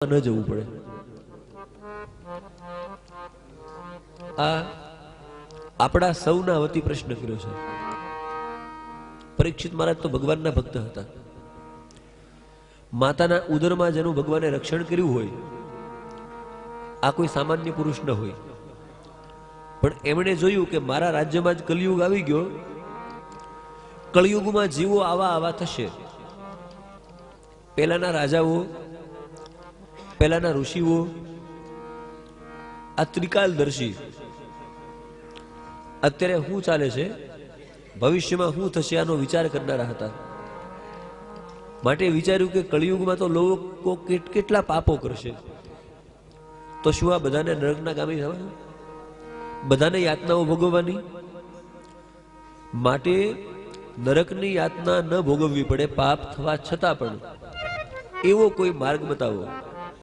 ન જવું પડે. આ આપણા સૌના વતી પ્રશ્ન કર્યો છે. પરીક્ષિત મહારાજ તો ભગવાનના ભક્ત હતા. માતાના ઉદરમાં જેનું ભગવાને રક્ષણ કર્યું હોય, આ કોઈ સામાન્ય પુરુષ ન હોય. પણ એમણે જોયું કે મારા રાજ્યમાં જ કલયુગ આવી ગયો કળિયુગમાં જીવો આવા આવા થશે. પહેલાના રાજાઓ પહેલાના ઋષિઓ, આ ત્રિકાલદર્શી. અત્યારે શું ચાલે છે? ભવિષ્યમાં શું થશે આનો વિચાર કરનારા હતા. માટે વિચાર્યું કે કળિયુગમાં તો લોકો કેટ- કેટલા પાપો કરશે. તો શું આ બધાને નરકના કામે થવાનું બધાને યાતનાઓ ભોગવવાની? માટે નરકની યાતના ન ભોગવવી પડે, પાપ થવા છતાં પણ. એવો કોઈ માર્ગ બતાવો.